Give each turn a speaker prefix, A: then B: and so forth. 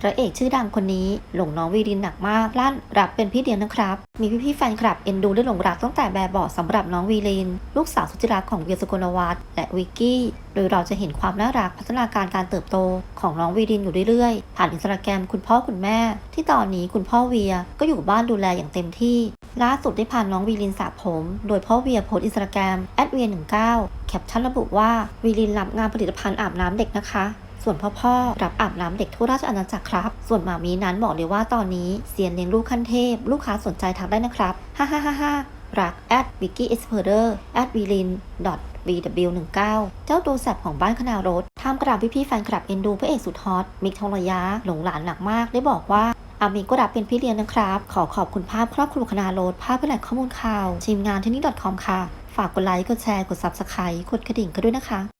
A: พระเอกชื่อดังคนนี้ หลงน้องวีรินหนักมากลั่นรับเป็นพี่เลี้ยงนะครับ มีพี่ๆแฟนคลับเอ็นดูได้หลงรักตั้งแต่แบบบาะสำหรับน้องวีริน ลูกสาวสุดที่รักของเวียสกลวัฒน์และวิกกี้ โดยเราจะเห็นความน่ารักพัฒนาการการเติบโตของน้องวีรินอยู่เรื่อยๆ ผ่านอินสตาแกรมคุณพ่อคุณแม่ ที่ตอนนี้คุณพ่อเวียก็อยู่บ้านดูแลอย่างเต็มที่ล่าสุดได้พาน้องวีรินสระผม โดยพ่อเวียโพสอินสตาแกรมแอดเวีย19แคปชั่นระบุว่าวีรินรับงานผลิตภัณฑ์อาบน้ำเด็กนะคะ ส่วนพ่อพ่อรับอาบน้ำเด็กทั่วราชอาณาจักรครับ ส่วนหมามีนั้นบอกเลยว่าตอนนี้เซียนเลี้ยงลูกขั้นเทพ ลูกค้าสนใจทักได้นะครับ ฮ่าฮ่าฮ่าฮ่ารัก at vicky e x p e r t e r at v i l i n vw19 เจ้าตัวแสบของบ้านคณารถท่ามกลางพี่ๆแฟนคลับเอ็นดูพระเอกสุดฮอตมิกทองระยะหลงหลานหนักมากได้บอกว่าอามิกก็รับเป็นพี่เลี้ยงนะครับ ขอขอบคุณภาพครอบครัวคณารถภาพเพื่อแหล่งข้อมูลข่าวทีมงานที่นี่ .com ค่ะ ฝากกดไลค์ กดแชร์ กด subscribe กดกระดิ่งกันด้วยนะคะ